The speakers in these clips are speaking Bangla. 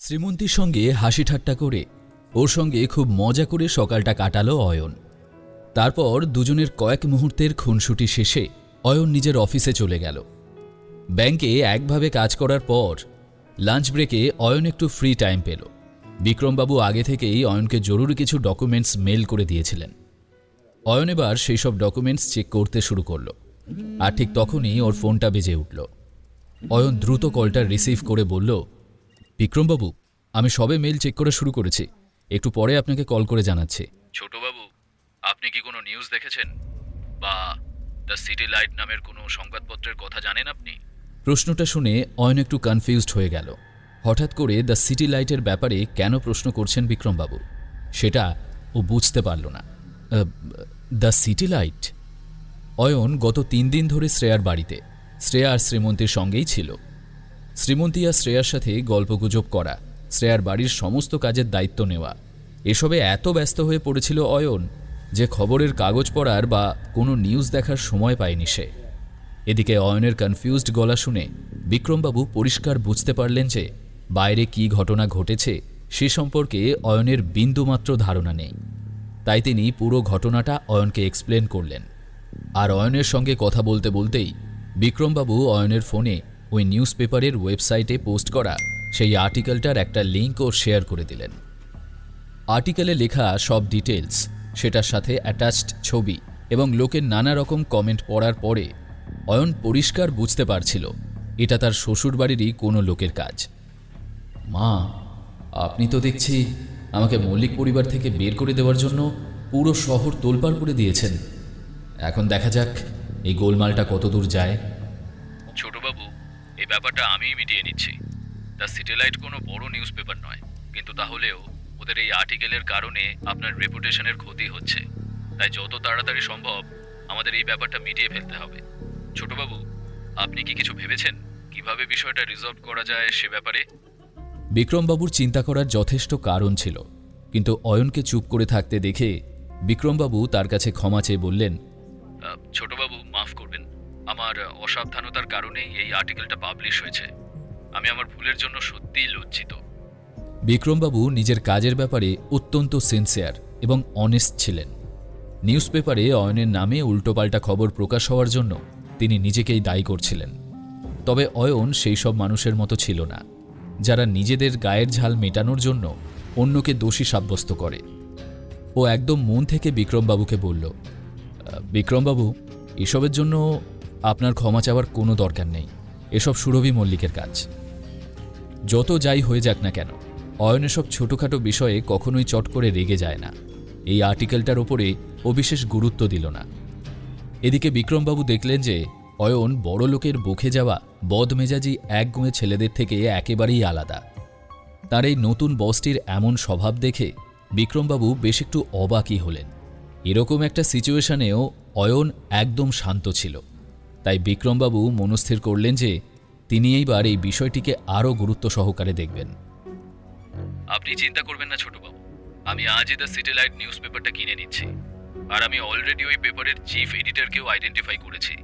শ্রীমন্তীর সঙ্গে হাসি ঠাট্টা করে, ওর সঙ্গে খুব মজা করে সকালটা কাটালো অয়ন। তারপর দুজনের কয়েক মুহূর্তের খুনসুটি শেষে অয়ন নিজের অফিসে চলে গেল। ব্যাংকে একভাবে কাজ করার পর লাঞ্চ ব্রেকে অয়ন একটু ফ্রি টাইম পেল। বিক্রমবাবু আগে থেকেই অয়নকে জরুরি কিছু ডকুমেন্টস মেল করে দিয়েছিলেন। অয়ন এবার সেই সব ডকুমেন্টস চেক করতে শুরু করল, আর ঠিক তখনই ওর ফোনটা বেজে উঠল। অয়ন দ্রুত কলটা রিসিভ করে বলল বিক্রমবাবু আমি সবে মেল চেক করা শুরু করেছি। একটু পরে আপনাকে কল করে জানাচ্ছি। ছোটবাবু আপনি কি কোনো নিউজ দেখেছেন? বা দ্য সিটি লাইট নামের কোনো সংবাদপত্রের কথা জানেন আপনি? প্রশ্নটা শুনে অয়ন একটু কনফিউজড হয়ে গেল। হঠাৎ করে দ্য সিটি লাইটের ব্যাপারে কেন প্রশ্ন করছেন বিক্রমবাবু? সেটা ও বুঝতে পারল না। The city light? অয়ন গত তিন দিন ধরে শ্রেয়ার বাড়িতে। শ্রেয়া আর শ্রীমন্তীর সঙ্গেই ছিল। শ্রীমন্তী আর শ্রেয়ার সাথে গল্পগুজব করা, শ্রেয়ার বাড়ির সমস্ত কাজের দায়িত্ব নেওয়া। এসবে এত ব্যস্ত হয়ে পড়েছিল অয়ন যে খবরের কাগজ পড়ার বা কোনো নিউজ দেখার সময় পায়নি সে। এদিকে অয়নের কনফিউজড গলা শুনে বিক্রমবাবু পরিষ্কার বুঝতে পারলেন যে বাইরে কী ঘটনা ঘটেছে সে সম্পর্কে অয়নের বিন্দুমাত্র ধারণা নেই। তাই তিনি পুরো ঘটনাটা অয়নকে এক্সপ্লেন করলেন। আর অয়নের সঙ্গে কথা বলতে বলতেই বিক্রমবাবু অয়নের ফোনে ওই নিউজ পেপারের ওয়েবসাইটে পোস্ট করা সেই আর্টিকেলটার একটা লিঙ্কও শেয়ার করে দিলেন। আর্টিকেলে লেখা সব ডিটেলস সেটার সাথে অ্যাটাচড ছবি এবং লোকের নানা রকম কমেন্ট পড়ার পরে অয়ন পরিষ্কার বুঝতে পারছিল, এটা তার শ্বশুরবাড়িরই কোনো লোকের কাজ। মা, আপনি তো দেখছি আমাকে মল্লিক পরিবার থেকে বের করে দেওয়ার জন্য পুরো শহর তোলপাড় করে দিয়েছেন। এখন দেখা যাক এই গোলমালটা কত দূর যায়। ছোটবাবু ব্যাপারটা আমিই মিটিয়ে নিচ্ছি। দ্য সিটেলাইট কোনো বড় নিউজ পেপার নয় কিন্তু তাহলেও ওদের এই আর্টিকেলের কারণে আপনার রেপুটেশনের ক্ষতি হচ্ছে। তাই যত তাড়াতাড়ি সম্ভব আমাদের এই ব্যাপারটা মিটিয়ে ফেলতে হবে। ছোটবাবু আপনি কি কিছু ভেবেছেন? কীভাবে বিষয়টা রিজলভ করা যায় সে ব্যাপারে? বিক্রমবাবুর চিন্তা করার যথেষ্ট কারণ ছিল কিন্তু অয়নকে চুপ করে থাকতে দেখে বিক্রমবাবু তার কাছে ক্ষমা চেয়ে বললেন ছোটবাবু আমার অসাবধানতার কারণেই এই আর্টিকেলটা পাবলিশ হয়েছে। আমি আমার ভুলের জন্য সত্যিই লজ্জিত। বিক্রমবাবু নিজের কাজের ব্যাপারে অত্যন্ত সিনসিয়ার এবং অনেস্ট ছিলেন। নিউজ পেপারে অয়নের নামে উল্টোপাল্টা খবর প্রকাশ হওয়ার জন্য তিনি নিজেকেই দায়ী করছিলেন। তবে অয়ন সেই সব মানুষের মতো ছিল না। যারা নিজেদের গায়ের ঝাল মেটানোর জন্য অন্যকে দোষী সাব্যস্ত করে। ও একদম মন থেকে বিক্রমবাবুকে বলল বিক্রমবাবু, এসবের জন্য আপনার ক্ষমা চাওয়ার কোনো দরকার নেই। এসব সুরভি মল্লিকের কাজ। যত যাই হয়ে যাক না কেন, অয়ন এসব ছোটোখাটো বিষয়ে কখনোই চট করে রেগে যায় না। এই আর্টিকেলটার ওপরে ও বিশেষ গুরুত্ব দিল না। এদিকে বিক্রমবাবু দেখলেন যে, অয়ন বড় লোকের বকে যাওয়া বদমেজাজি একগুঁয়ে ছেলেদের থেকে একেবারেই আলাদা। তার এই নতুন বসটির এমন স্বভাব দেখে বিক্রমবাবু বেশ একটু অবাকই হলেন। এরকম একটা সিচুয়েশনেও অয়ন একদম শান্ত ছিল। তাই বিক্রমবাবু মনস্থির করলেন যে তিনি এইবার এই বিষয়টিকে আরও গুরুত্ব সহকারে দেখবেন। আপনি চিন্তা করবেন না, ছোটবাবু। আমি আজই দ্য সিটেলাইট নিউজ পেপারটা কিনে নিচ্ছি। আর আমি অলরেডি ওই পেপারের চিফ এডিটরকেও আইডেন্টিফাই করেছি।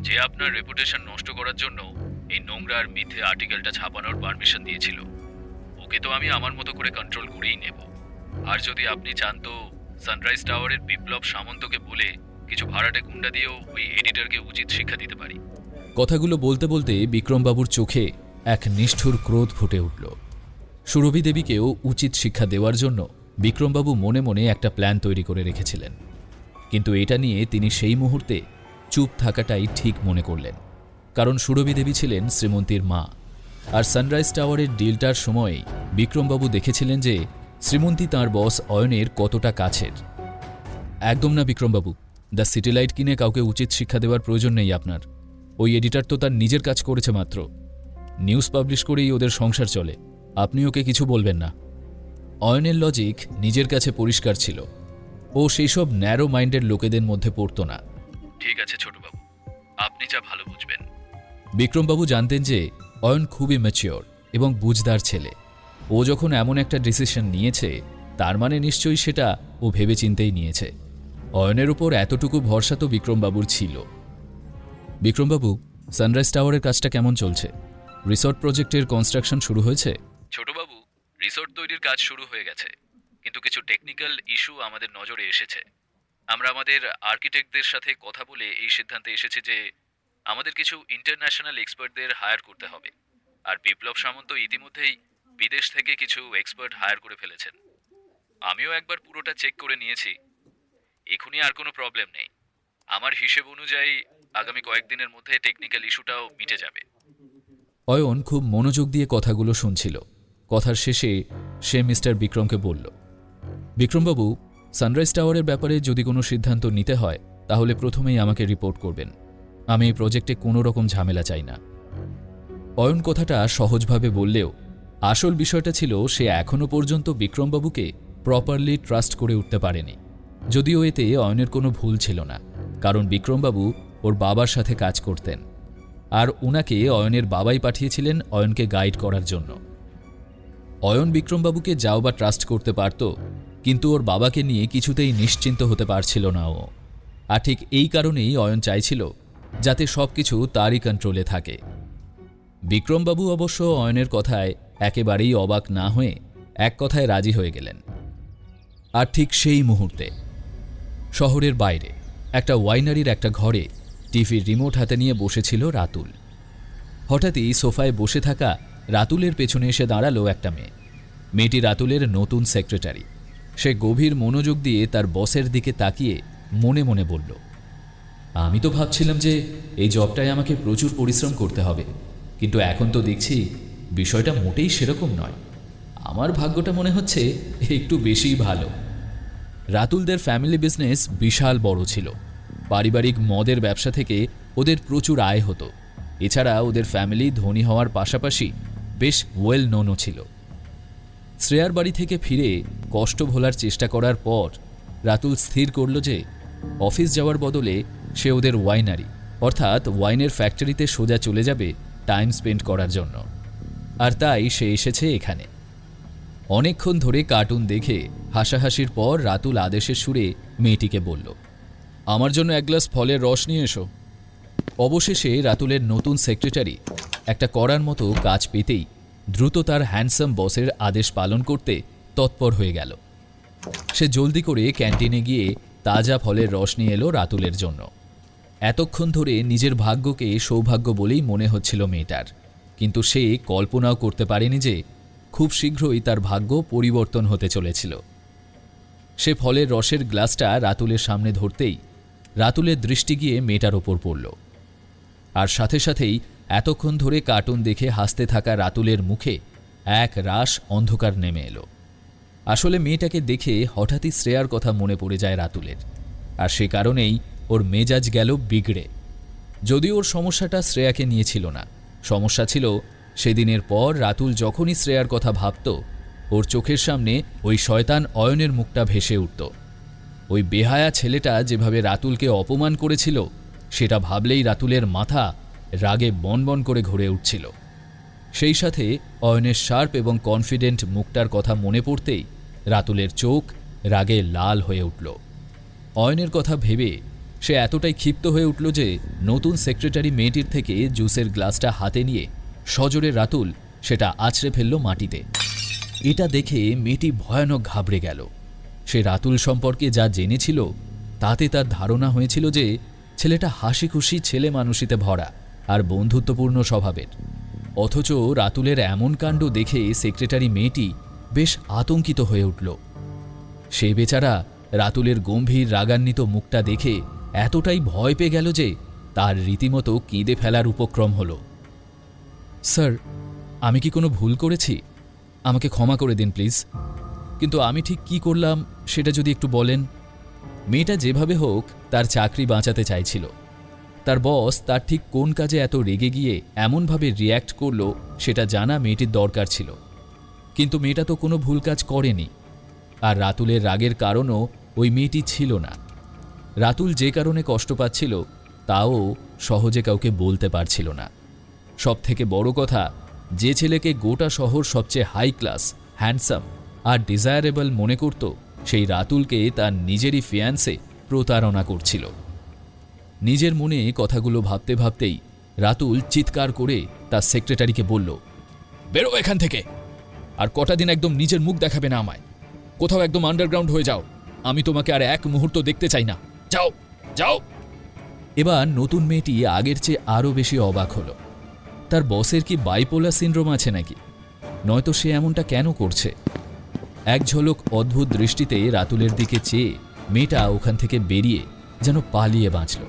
যে আপনার রেপুটেশন নষ্ট করার জন্য এই নোংরা আর মিথ্যে আর্টিকেলটা ছাপানোর পারমিশন দিয়েছিল। ওকে তো আমি আমার মতো করে কন্ট্রোল করেই নেব। আর যদি আপনি চান তো সানরাইজ টাওয়ারের বিপ্লব সামন্তকে বলে কিছু ভাড়াটে গুন্ডা দিয়েও ওই এডিটরকে উচিত শিক্ষা দিতে পারি। কথাগুলো বলতে বলতে বিক্রমবাবুর চোখে এক নিষ্ঠুর ক্রোধ ফুটে উঠল। সুরভি দেবীকেও উচিত শিক্ষা দেওয়ার জন্য বিক্রমবাবু মনে মনে একটা প্ল্যান তৈরি করে রেখেছিলেন। কিন্তু এটা নিয়ে তিনি সেই মুহূর্তে চুপ থাকাটাই ঠিক মনে করলেন। কারণ সুরভি দেবী ছিলেন শ্রীমন্তীর মা। আর সানরাইজ টাওয়ারের ডিলটার সময়েই বিক্রমবাবু দেখেছিলেন যে শ্রীমন্তী তার বস অয়নের কতটা কাছের। একদম না বিক্রমবাবু দ্য সিটিলাইট কিনে কাউকে উচিত শিক্ষা দেওয়ার প্রয়োজন নেই আপনার। ওই এডিটার তো তার নিজের কাজ করেছে মাত্র। নিউজ পাবলিশ করেই ওদের সংসার চলে। আপনি ওকে কিছু বলবেন না। অয়নের লজিক নিজের কাছে পরিষ্কার ছিল। ও সেই সব ন্যারো মাইন্ডের লোকেদের মধ্যে পড়তো না। ঠিক আছে ছোটবাবু আপনি যা ভালো বুঝবেন। বিক্রমবাবু জানতেন যে অয়ন খুবই ম্যাচিওর এবং বুঝদার ছেলে। ও যখন এমন একটা ডিসিশন নিয়েছে তার মানে নিশ্চয়ই সেটা ও ভেবেচিন্তেই নিয়েছে। অয়নের উপর এতটুকু ভরসা তো বিক্রমবাবুর ছিল। বিক্রমবাবু, সানরাইজ টাওয়ারের কাজটা কেমন চলছে? রিসর্ট প্রজেক্টের কনস্ট্রাকশন শুরু হয়েছে? ছোটবাবু, রিসোর্ট তৈরির কাজ শুরু হয়ে গেছে, কিন্তু কিছু টেকনিক্যাল ইস্যু আমাদের নজরে এসেছে। আমরা আমাদের আর্কিটেক্টদের সাথে কথা বলে এই সিদ্ধান্তে এসেছি যে আমাদের কিছু ইন্টারন্যাশনাল এক্সপার্টদের হায়ার করতে হবে। আর বিপ্লব সামন্ত ইতিমধ্যেই বিদেশ থেকে কিছু এক্সপার্ট হায়ার করে ফেলেছেন। আমিও একবার পুরোটা চেক করে নিয়েছি এখনই আর কোনো প্রবলেম নেই। আমার হিসেব অনুযায়ী, আগামী কয়েকদিনের মধ্যে টেকনিক্যাল ইস্যুটাও মিটে যাবে। অয়ন খুব মনোযোগ দিয়ে কথাগুলো শুনছিল। কথার শেষে সে মিস্টার বিক্রমকে বলল, বিক্রমবাবু সানরাইজ টাওয়ারের ব্যাপারে যদি কোনো সিদ্ধান্ত নিতে হয়, তাহলে প্রথমেই আমাকে রিপোর্ট করবেন। আমি এই প্রজেক্টে কোনো রকম ঝামেলা চাই না। অয়ন কথাটা সহজভাবে বললেও, আসল বিষয়টা ছিল সে এখনও পর্যন্ত বিক্রমবাবুকে প্রপারলি ট্রাস্ট করে উঠতে পারেনি। যদিও এতে অয়নের কোনো ভুল ছিল না, কারণ বিক্রমবাবু ওর বাবার সাথে কাজ করতেন, আর ওনাকে অয়নের বাবাই পাঠিয়েছিলেন অয়নকে গাইড করার জন্য। অয়ন বিক্রমবাবুকে যাও বা ট্রাস্ট করতে পারত, কিন্তু ওর বাবাকে নিয়ে কিছুতেই নিশ্চিন্ত হতে পারছিল না ও। আর ঠিক এই কারণেই অয়ন চাইছিল যাতে সব কিছু তারই কন্ট্রোলে থাকে। বিক্রমবাবু অবশ্য অয়নের কথায় একেবারেই অবাক না হয়ে এক কথায় রাজি হয়ে গেলেন। আর ঠিক সেই মুহূর্তে শহরের বাইরে। একটা ওয়াইনারির একটা ঘরে টিভির রিমোট হাতে নিয়ে বসেছিল রাতুল। হঠাৎই সোফায় বসে থাকা রাতুলের পেছনে এসে দাঁড়াল একটা মেয়ে। মেয়েটি রাতুলের নতুন সেক্রেটারি। সে গভীর মনোযোগ দিয়ে তার বসের দিকে তাকিয়ে মনে মনে বলল, আমি তো ভাবছিলাম যে এই জবটায় আমাকে প্রচুর পরিশ্রম করতে হবে, কিন্তু এখন তো দেখছি বিষয়টা মোটেই সেরকম নয়। আমার ভাগ্যটা মনে হচ্ছে একটু বেশিই ভালো। রাতুলদের ফ্যামিলি বিজনেস বিশাল বড় ছিল। পারিবারিক মদের ব্যবসা থেকে ওদের প্রচুর আয় হতো। এছাড়া ওদের ফ্যামিলি ধনী হওয়ার পাশাপাশি বেশ ওয়েল নোনও ছিল। শ্রেয়ার বাড়ি থেকে ফিরে কষ্ট ভোলার চেষ্টা করার পর রাতুল স্থির করল যে, অফিস যাওয়ার বদলে সে ওদের ওয়াইনারি অর্থাৎ ওয়াইনের ফ্যাক্টরিতে সোজা চলে যাবে টাইম স্পেন্ড করার জন্য। আর তাই সে এসেছে এখানে। অনেকক্ষণ ধরে কার্টুন দেখে হাসাহাসির পর রাতুল আদেশের সুরে মেয়েটিকে বলল, আমার জন্য এক গ্লাস ফলের রস নিয়ে এসো। অবশেষে রাতুলের নতুন সেক্রেটারি একটা করার মতো কাজ পেতেই দ্রুত তার হ্যান্ডসাম বসের আদেশ পালন করতে তৎপর হয়ে গেল। সে জলদি করে ক্যান্টিনে গিয়ে তাজা ফলের রস নিয়ে এলো রাতুলের জন্য। এতক্ষণ ধরে নিজের ভাগ্যকে সৌভাগ্য বলেই মনে হচ্ছিল মেয়েটার, কিন্তু সে কল্পনাও করতে পারেনি যে খুব শীঘ্রই তার ভাগ্য পরিবর্তন হতে চলেছিল। সে ফলের রসের গ্লাসটা রাতুলের সামনে ধরতেই রাতুলের দৃষ্টি গিয়ে মেয়েটার ওপর পড়ল। আর সাথে সাথেই এতক্ষণ ধরে কার্টুন দেখে হাসতে থাকা রাতুলের মুখে এক রাস অন্ধকার নেমে এলো। আসলে মেয়েটাকে দেখে হঠাৎই শ্রেয়ার কথা মনে পড়ে যায় রাতুলের। আর সে কারণেই ওর মেজাজ গেল বিগড়ে। যদিও ওর সমস্যাটা শ্রেয়াকে নিয়েছিল না। সমস্যা ছিল সেদিনের পর রাতুল যখনই শ্রেয়ার কথা ভাবত, ওর চোখের সামনে ওই শয়তান অয়নের মুখটা ভেসে উঠত। ওই বেহায়া ছেলেটা যেভাবে রাতুলকে অপমান করেছিল, সেটা ভাবলেই রাতুলের মাথা রাগে বনবন করে ঘুরে উঠছিল। সেই সাথে অয়নের শার্প এবং কনফিডেন্ট মুখটার কথা মনে পড়তেই রাতুলের চোখ রাগে লাল হয়ে উঠল। অয়নের কথা ভেবে সে এতটাই ক্ষিপ্ত হয়ে উঠল যে নতুন সেক্রেটারি মেয়েটির থেকে জুসের গ্লাসটা হাতে নিয়ে সজোরে রাতুল সেটা আছড়ে ফেলল মাটিতে। এটা দেখে মেয়েটি ভয়ানক ঘাবড়ে গেল। সে রাতুল সম্পর্কে যা জেনেছিল, তাতে তার ধারণা হয়েছিল যে ছেলেটা হাসি খুশি ছেলে মানুষিতে ভরা আর বন্ধুত্বপূর্ণ স্বভাবের। অথচ রাতুলের এমন কাণ্ড দেখে সেক্রেটারি মেয়েটি বেশ আতঙ্কিত হয়ে উঠল। সে বেচারা রাতুলের গম্ভীর রাগান্বিত মুখটা দেখে এতটাই ভয় পেয়ে গেল যে তার রীতিমতো কেঁদে ফেলার উপক্রম হলো। স্যার, আমি কি কোনো ভুল করেছি? আমাকে ক্ষমা করে দিন, প্লিজ। কিন্তু আমি ঠিক কি করলাম সেটা যদি একটু বলেন। মেয়েটা যেভাবে হোক, তার চাকরি বাঁচাতে চাইছিল। তার বস তার ঠিক কোন কাজে এত রেগে গিয়ে এমনভাবে রিয়্যাক্ট করল সেটা জানা মেয়েটির দরকার ছিল। কিন্তু মেয়েটা তো কোনো ভুল কাজ করেনি। আর রাতুলের রাগের কারণও ওই মেয়েটি ছিল না। রাতুল যে কারণে কষ্ট পাচ্ছিল, তাও সহজে কাউকে বলতে পারছিল না। সব থেকে বড় কথা, যে ছেলেকে গোটা শহর সবচেয়ে হাই ক্লাস হ্যান্ডসাম আর ডিজায়ারেবল মনে করত, সেই রাতুলকে তার নিজেরই ফিয়ান্সে প্রতারণা করছিল। নিজের মনে কথাগুলো ভাবতে ভাবতেই রাতুল চিৎকার করে তার সেক্রেটারিকে বলল, বেরো এখান থেকে। আর কটা দিন একদম নিজের মুখ দেখাবে না আমায়। কোথাও একদম আন্ডারগ্রাউন্ড হয়ে যাও। আমি তোমাকে আর এক মুহূর্ত দেখতে চাই না। যাও যাও। এবার নতুন মেয়েটি আগের চেয়ে আরও বেশি অবাক হলো। তার বসের কি বাইপোলার সিনড্রোম আছে নাকি? নয়তো সে এমনটা কেন করছে? এক ঝলক অদ্ভুত দৃষ্টিতে রাতুলের দিকে চেয়ে মেয়েটা ওখান থেকে বেরিয়ে যেন পালিয়ে বাঁচল।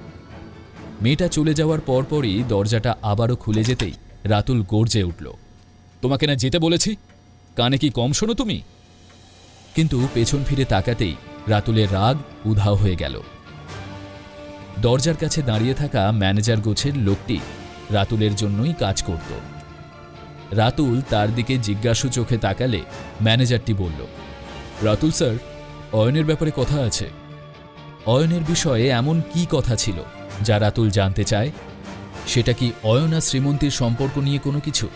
মেয়েটা চলে যাওয়ার পরপরই দরজাটা আবারও খুলে যেতেই রাতুল গর্জে উঠল, তোমাকে না যেতে বলেছি? কানে কি কম শোনো তুমি? কিন্তু পেছন ফিরে তাকাতেই রাতুলের রাগ উধাও হয়ে গেল। দরজার কাছে দাঁড়িয়ে থাকা ম্যানেজার গোছের লোকটি রাতুলের জন্যই কাজ করত। রাতুল তার দিকে জিজ্ঞাসু চোখে তাকালে ম্যানেজারটি বলল, রাতুল স্যার, অয়নের ব্যাপারে কথা আছে। অয়নের বিষয়ে এমন কি কথা ছিল যা রাতুল জানতে চায়? সেটা কি অয়ন আর শ্রীমন্তীর সম্পর্ক নিয়ে কোনো কিছু?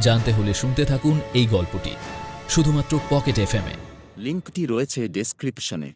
জানতে হলে শুনতে থাকুন এই গল্পটি, শুধুমাত্র পকেট এফএমে লিঙ্কটি রয়েছে ডেসক্রিপশনে।